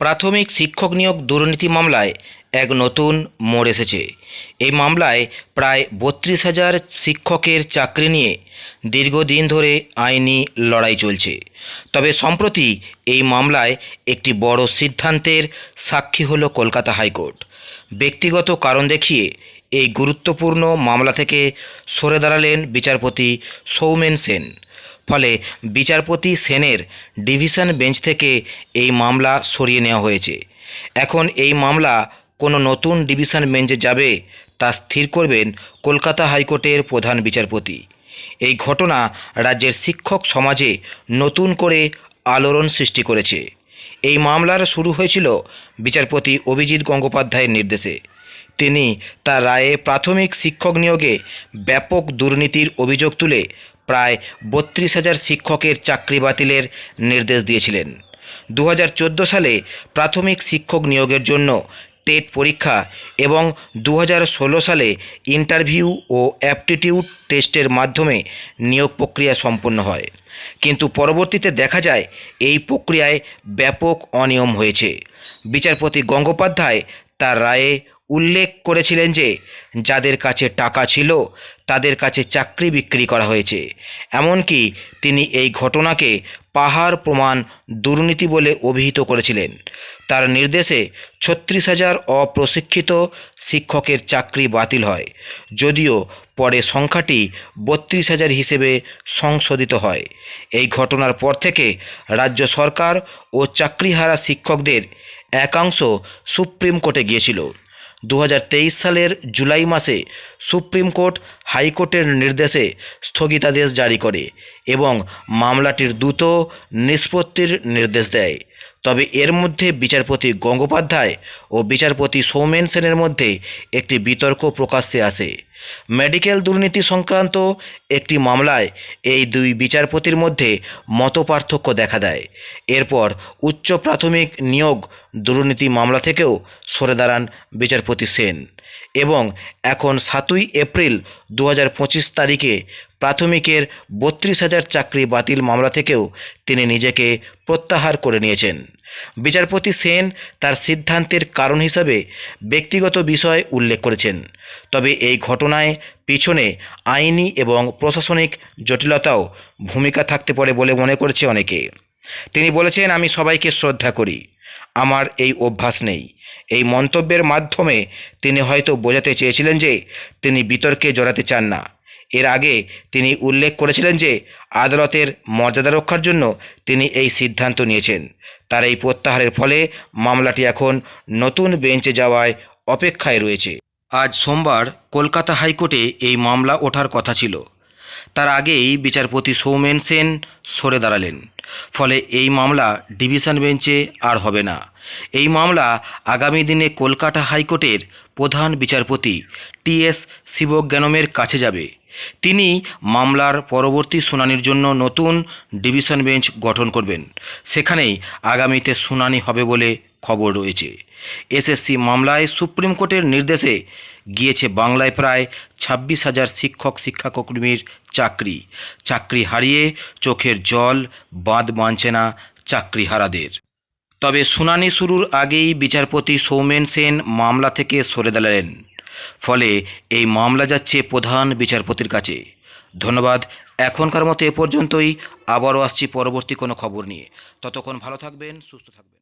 প্রাথমিক শিক্ষক নিয়োগ দুর্নীতি মামলায় এক নতুন মোড় এসেছে। এই মামলায় প্রায় বত্রিশ হাজার শিক্ষকের চাকরি নিয়ে দীর্ঘদিন ধরে আইনি লড়াই চলছে। তবে সম্প্রতি এই মামলায় একটি বড় সিদ্ধান্তের সাক্ষী হলো কলকাতা হাইকোর্ট। ব্যক্তিগত কারণ দেখিয়ে এই গুরুত্বপূর্ণ মামলা থেকে সরে দাঁড়ালেন বিচারপতি সৌমেন সেন। ফলে বিচারপতি সেনের ডিভিশন বেঞ্চ থেকে এই মামলা সরিয়ে নেওয়া হয়েছে। এখন এই মামলা কোনো নতুন ডিভিশন বেঞ্চে যাবে তা স্থির করবেন কলকাতা হাইকোর্টের প্রধান বিচারপতি। এই ঘটনা রাজ্যের শিক্ষক সমাজে নতুন করে আলোড়ন সৃষ্টি করেছে। এই মামলার শুরু হয়েছিল বিচারপতি অভিজিৎ গঙ্গোপাধ্যায়ের নির্দেশে। তিনি তার রায়ে প্রাথমিক শিক্ষক নিয়োগে ব্যাপক দুর্নীতির অভিযোগ তুলে প্রায় বত্রিশ হাজার শিক্ষকের চাকরি বাতিলের নির্দেশ দিয়েছিলেন। দু হাজার চোদ্দ সালে প্রাথমিক শিক্ষক নিয়োগের জন্য টেট পরীক্ষা এবং দু হাজার ষোলো সালে ইন্টারভিউ ও অ্যাপটিটিউড টেস্টের মাধ্যমে নিয়োগ প্রক্রিয়া সম্পন্ন হয়। কিন্তু পরবর্তীতে দেখা যায় এই প্রক্রিয়ায় ব্যাপক অনিয়ম হয়েছে। বিচারপতি গঙ্গোপাধ্যায় তার রায়ে উল্লেখ করেছিলেন যে, যাদের কাছে টাকা ছিল তাদের কাছে চাকরি বিক্রি করা হয়েছে। এমনকি তিনি এই ঘটনাকে পাহাড় প্রমাণ দুর্নীতি বলে অভিহিত করেছিলেন। তার নির্দেশে ছত্রিশ হাজার অপ্রশিক্ষিত শিক্ষকের চাকরি বাতিল হয়, যদিও পরে সংখ্যাটি বত্রিশ হাজার হিসেবে সংশোধিত হয়। এই ঘটনার পর থেকে রাজ্য সরকার ও চাকরিহারা শিক্ষকদের একাংশ সুপ্রিম কোর্টে গিয়েছিল। দু হাজার তেইশ সালের জুলাই মাসে সুপ্রিম কোর্ট হাইকোর্টের নির্দেশে স্থগিতাদেশ জারি করে এবং মামলাটির দ্রুত নিষ্পত্তির নির্দেশ দেয়। তবে এর মধ্যে বিচারপতি গঙ্গোপাধ্যায় ও বিচারপতি সৌমেন সেনের মধ্যে একটি বিতর্ক প্রকাশ্যে আসে। মেডিকেল দুর্নীতি সংক্রান্ত একটি মামলায় এই দুই বিচারপতির মধ্যে মতপার্থক্য দেখা দেয়। এরপর উচ্চ প্রাথমিক নিয়োগ দুর্নীতি মামলা থেকেও সরে দাঁড়ান বিচারপতি সেন। এবং এখন সাতই এপ্রিল দু হাজার পঁচিশ তারিখে প্রাথমিকের বত্রিশ হাজার চাকরি বাতিল মামলা থেকেও তিনি নিজেকে প্রত্যাহার করে নিয়েছেন। বিচারপতি সেন তার সিদ্ধান্তের কারণ হিসাবে ব্যক্তিগত বিষয় উল্লেখ করেছেন। তবে এই ঘটনায় পিছনে আইনি এবং প্রশাসনিক জটিলতাও ভূমিকা থাকতে পারে বলে মনে করছে অনেকে। তিনি বলেছেন, আমি সবাইকে শ্রদ্ধা করি। আমার এই অভ্যাস নেই। এই মন্তব্যের মাধ্যমে তিনি হয়তো বোঝাতে চেয়েছিলেন যে তিনি বিতর্কে জড়াতে চান না। এর আগে তিনি উল্লেখ করেছিলেন যে আদালতের মর্যাদা রক্ষার জন্য তিনি এই সিদ্ধান্ত নিয়েছেন। তার এই প্রত্যাহারের ফলে মামলাটি এখন নতুন বেঞ্চে যাওয়ায় অপেক্ষায় রয়েছে। আজ সোমবার কলকাতা হাইকোর্টে এই মামলা ওঠার কথা ছিল। তার আগেই বিচারপতি সৌমেন সেন সরে দাঁড়ালেন। ফলে এই মামলা ডিভিশন বেঞ্চে আর হবে না। এই মামলা আগামী দিনে কলকাতা হাইকোর্টের প্রধান বিচারপতি টি এস শিবজ্ঞানমের কাছে যাবে। তিনি মামলার পরবর্তী শুনানির জন্য নতুন ডিভিশন বেঞ্চ গঠন করবেন। সেখানেই আগামীতে শুনানি হবে বলে খবর রয়েছে। এসএসসি মামলায় সুপ্রিম কোর্টের নির্দেশে গিয়েছে বাংলায় প্রায় ছাব্বিশ হাজার শিক্ষক, শিক্ষাকর্মীর চাকরি। চাকরি হারিয়ে চোখের জল, বাঁধ মানছে না চাকরিহারাদের। তবে শুনানি শুরুর আগেই বিচারপতি সৌমেন সেন মামলা থেকে সরে দাঁড়ালেন। ফলে এই মামলা যাচ্ছে প্রধান বিচারপতির কাছে। ধন্যবাদ, এখনকার মতো এ পর্যন্তই। আবারও আসছি পরবর্তী কোনো খবর নিয়ে। ততক্ষণ ভালো থাকবেন, সুস্থ থাকবেন।